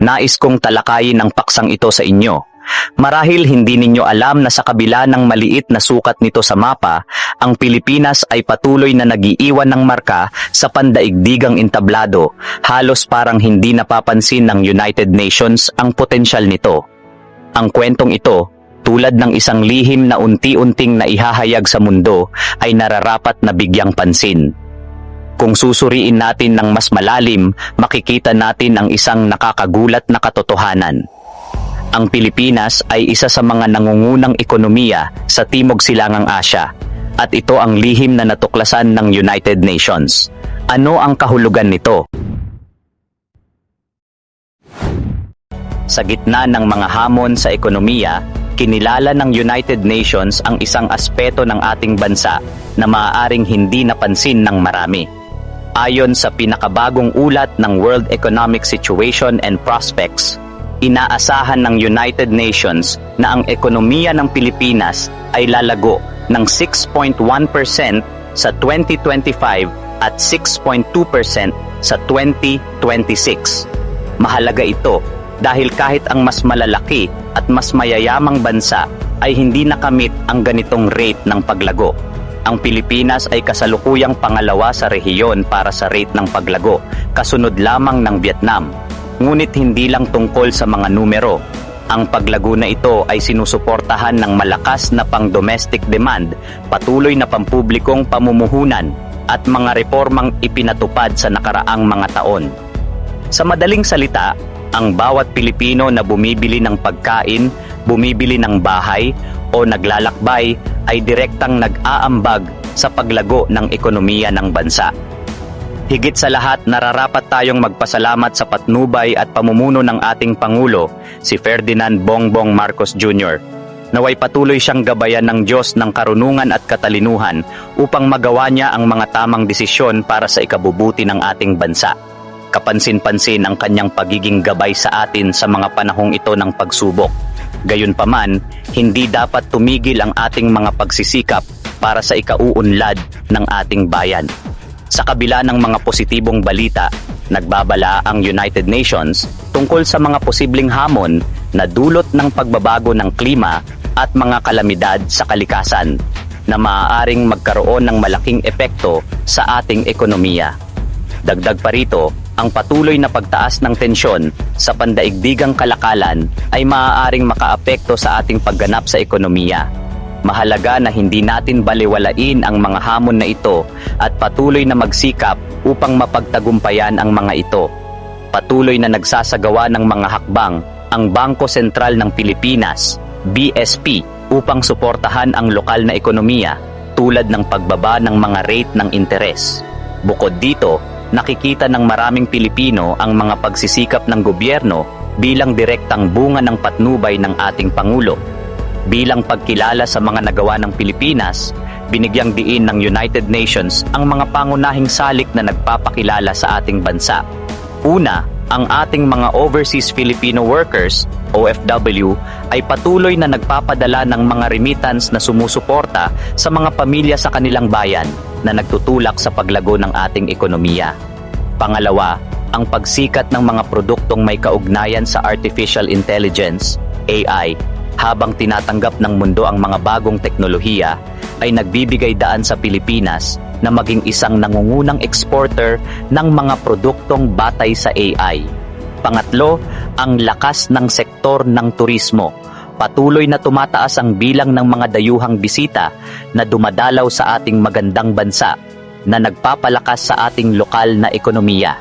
Nais kong talakayin ang paksang ito sa inyo. Marahil hindi ninyo alam na sa kabila ng maliit na sukat nito sa mapa, ang Pilipinas ay patuloy na nagiiwan ng marka sa pandaigdigang entablado, halos parang hindi napapansin ng United Nations ang potensyal nito. Ang kwentong ito, tulad ng isang lihim na unti-unting naihahayag sa mundo, ay nararapat na bigyang pansin. Kung susuriin natin ng mas malalim, makikita natin ang isang nakakagulat na katotohanan. Ang Pilipinas ay isa sa mga nangungunang ekonomiya sa Timog Silangang Asya at ito ang lihim na natuklasan ng United Nations. Ano ang kahulugan nito? Sa gitna ng mga hamon sa ekonomiya, kinilala ng United Nations ang isang aspeto ng ating bansa na maaaring hindi napansin ng marami. Ayon sa pinakabagong ulat ng World Economic Situation and Prospects, inaasahan ng United Nations na ang ekonomiya ng Pilipinas ay lalago ng 6.1% sa 2025 at 6.2% sa 2026. Mahalaga ito dahil kahit ang mas malalaki at mas mayayamang bansa ay hindi nakamit ang ganitong rate ng paglago. Ang Pilipinas ay kasalukuyang pangalawa sa rehiyon para sa rate ng paglago, kasunod lamang ng Vietnam. Ngunit hindi lang tungkol sa mga numero. Ang paglago na ito ay sinusuportahan ng malakas na pang-domestic demand, patuloy na pampublikong pamumuhunan, at mga reformang ipinatupad sa nakaraang mga taon. Sa madaling salita, ang bawat Pilipino na bumibili ng pagkain, bumibili ng bahay, o naglalakbay ay direktang nag-aambag sa paglago ng ekonomiya ng bansa. Higit sa lahat, nararapat tayong magpasalamat sa patnubay at pamumuno ng ating Pangulo, si Ferdinand Bongbong Marcos Jr. Naway patuloy siyang gabayan ng Diyos ng karunungan at katalinuhan upang magawa niya ang mga tamang desisyon para sa ikabubuti ng ating bansa. Kapansin-pansin ang kanyang pagiging gabay sa atin sa mga panahong ito ng pagsubok. Gayunpaman, hindi dapat tumigil ang ating mga pagsisikap para sa ikauunlad ng ating bayan. Sa kabila ng mga positibong balita, nagbabala ang United Nations tungkol sa mga posibleng hamon na dulot ng pagbabago ng klima at mga kalamidad sa kalikasan na maaaring magkaroon ng malaking epekto sa ating ekonomiya. Dagdag pa rito, ang patuloy na pagtaas ng tensyon sa pandaigdigang kalakalan ay maaaring makaapekto sa ating pagganap sa ekonomiya. Mahalaga na hindi natin baliwalain ang mga hamon na ito at patuloy na magsikap upang mapagtagumpayan ang mga ito. Patuloy na nagsasagawa ng mga hakbang ang Bangko Sentral ng Pilipinas, BSP, upang suportahan ang lokal na ekonomiya tulad ng pagbaba ng mga rate ng interes. Bukod dito, nakikita ng maraming Pilipino ang mga pagsisikap ng gobyerno bilang direktang bunga ng patnubay ng ating Pangulo. Bilang pagkilala sa mga nagawa ng Pilipinas, binigyang diin ng United Nations ang mga pangunahing salik na nagpapakilala sa ating bansa. Una, ang ating mga overseas Filipino workers, OFW, ay patuloy na nagpapadala ng mga remittance na sumusuporta sa mga pamilya sa kanilang bayan na nagtutulak sa paglago ng ating ekonomiya. Pangalawa, ang pagsikat ng mga produktong may kaugnayan sa artificial intelligence, AI, habang tinatanggap ng mundo ang mga bagong teknolohiya, ay nagbibigay daan sa Pilipinas na maging isang nangungunang exporter ng mga produktong batay sa AI. Pangatlo, ang lakas ng sektor ng turismo. Patuloy na tumataas ang bilang ng mga dayuhang bisita na dumadalaw sa ating magandang bansa na nagpapalakas sa ating lokal na ekonomiya.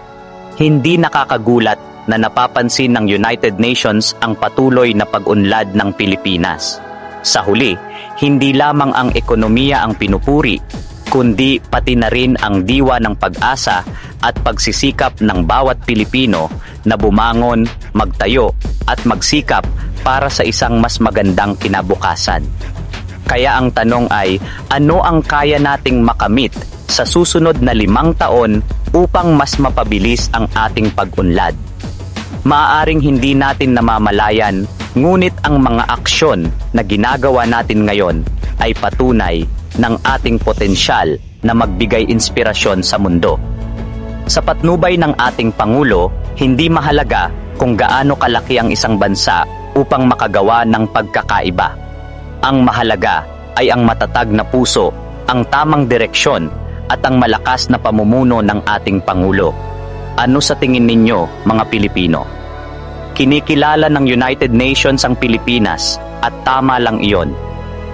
Hindi nakakagulat na napapansin ng United Nations ang patuloy na pag-unlad ng Pilipinas. Sa huli, hindi lamang ang ekonomiya ang pinupuri, kundi pati na rin ang diwa ng pag-asa at pagsisikap ng bawat Pilipino na bumangon, magtayo at magsikap para sa isang mas magandang kinabukasan. Kaya ang tanong ay, ano ang kaya nating makamit sa susunod na limang taon upang mas mapabilis ang ating pag-unlad? Maaaring hindi natin namamalayan, ngunit ang mga aksyon na ginagawa natin ngayon ay patunay ng ating potensyal na magbigay inspirasyon sa mundo. Sa patnubay ng ating Pangulo, hindi mahalaga kung gaano kalaki ang isang bansa upang makagawa ng pagkakaiba. Ang mahalaga ay ang matatag na puso, ang tamang direksyon at ang malakas na pamumuno ng ating Pangulo. Ano sa tingin ninyo, mga Pilipino? Kinikilala ng United Nations ang Pilipinas at tama lang iyon.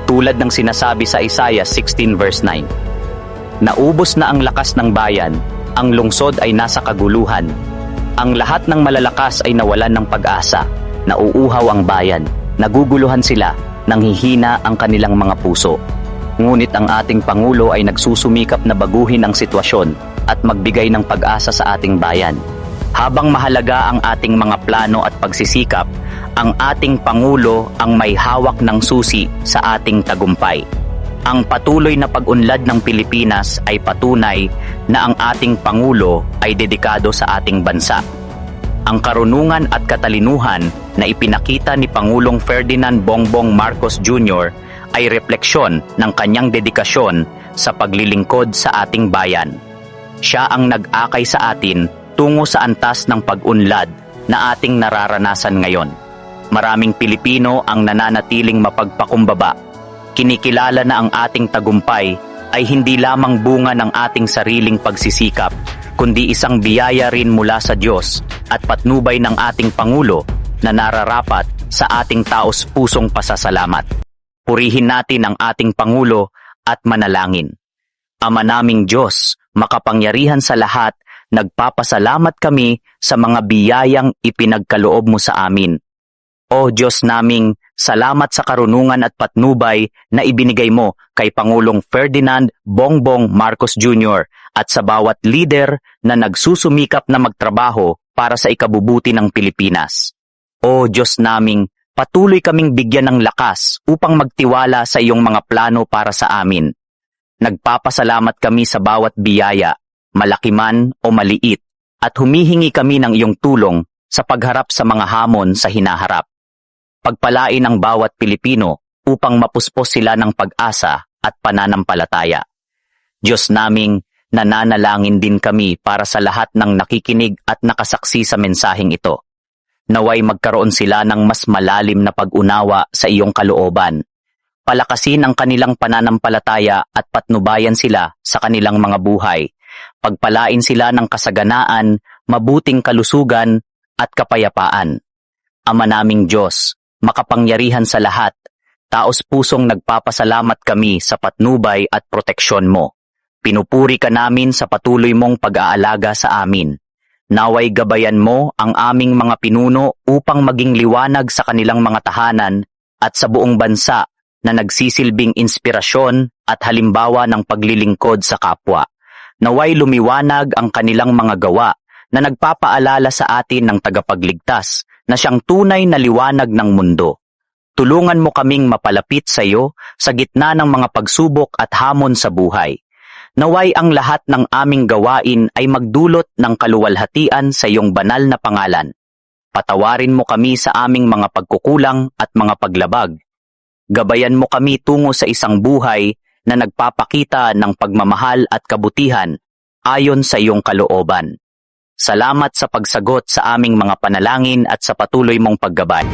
Tulad ng sinasabi sa Isaiah 16 verse 9. Naubos na ang lakas ng bayan, ang lungsod ay nasa kaguluhan. Ang lahat ng malalakas ay nawalan ng pag-asa. Nauuhaw ang bayan, naguguluhan sila, nanghihina ang kanilang mga puso. Ngunit ang ating Pangulo ay nagsusumikap na baguhin ang sitwasyon at magbigay ng pag-asa sa ating bayan. Habang mahalaga ang ating mga plano at pagsisikap, ang ating Pangulo ang may hawak ng susi sa ating tagumpay. Ang patuloy na pag-unlad ng Pilipinas ay patunay na ang ating Pangulo ay dedikado sa ating bansa. Ang karunungan at katalinuhan na ipinakita ni Pangulong Ferdinand Bongbong Marcos Jr. ay refleksyon ng kanyang dedikasyon sa paglilingkod sa ating bayan. Siya ang nag-akay sa atin tungo sa antas ng pag-unlad na ating nararanasan ngayon. Maraming Pilipino ang nananatiling mapagpakumbaba. Kinikilala na ang ating tagumpay ay hindi lamang bunga ng ating sariling pagsisikap, kundi isang biyaya rin mula sa Diyos at patnubay ng ating Pangulo na nararapat sa ating taos pusong pasasalamat. Purihin natin ang ating Pangulo at manalangin. Ama naming Diyos, makapangyarihan sa lahat, nagpapasalamat kami sa mga biyayang ipinagkaloob mo sa amin. O Diyos naming, salamat sa karunungan at patnubay na ibinigay mo kay Pangulong Ferdinand Bongbong Marcos Jr. at sa bawat leader na nagsusumikap na magtrabaho para sa ikabubuti ng Pilipinas. O Diyos naming, patuloy kaming bigyan ng lakas upang magtiwala sa iyong mga plano para sa amin. Nagpapasalamat kami sa bawat biyaya, malaki man o maliit, at humihingi kami ng iyong tulong sa pagharap sa mga hamon sa hinaharap. Pagpalain ang bawat Pilipino upang mapuspos sila ng pag-asa at pananampalataya. Diyos naming, nananalangin din kami para sa lahat ng nakikinig at nakasaksi sa mensaheng ito. Naway magkaroon sila ng mas malalim na pag-unawa sa iyong kalooban palakasin ang kanilang pananampalataya at patnubayan sila sa kanilang mga buhay. Pagpalain sila ng kasaganaan, mabuting kalusugan at kapayapaan. Ama naming Diyos, makapangyarihan sa lahat, taos pusong nagpapasalamat kami sa patnubay at proteksyon mo. Pinupuri ka namin sa patuloy mong pag-aalaga sa amin. Naway gabayan mo ang aming mga pinuno upang maging liwanag sa kanilang mga tahanan at sa buong bansa na nagsisilbing inspirasyon at halimbawa ng paglilingkod sa kapwa. Naway lumiwanag ang kanilang mga gawa na nagpapaalala sa atin ng tagapagligtas na siyang tunay na liwanag ng mundo. Tulungan mo kaming mapalapit sa iyo sa gitna ng mga pagsubok at hamon sa buhay. Naway ang lahat ng aming gawain ay magdulot ng kaluwalhatian sa iyong banal na pangalan. Patawarin mo kami sa aming mga pagkukulang at mga paglabag Gabayan mo kami tungo sa isang buhay na nagpapakita ng pagmamahal at kabutihan ayon sa iyong kalooban. Salamat sa pagsagot sa aming mga panalangin at sa patuloy mong paggabay.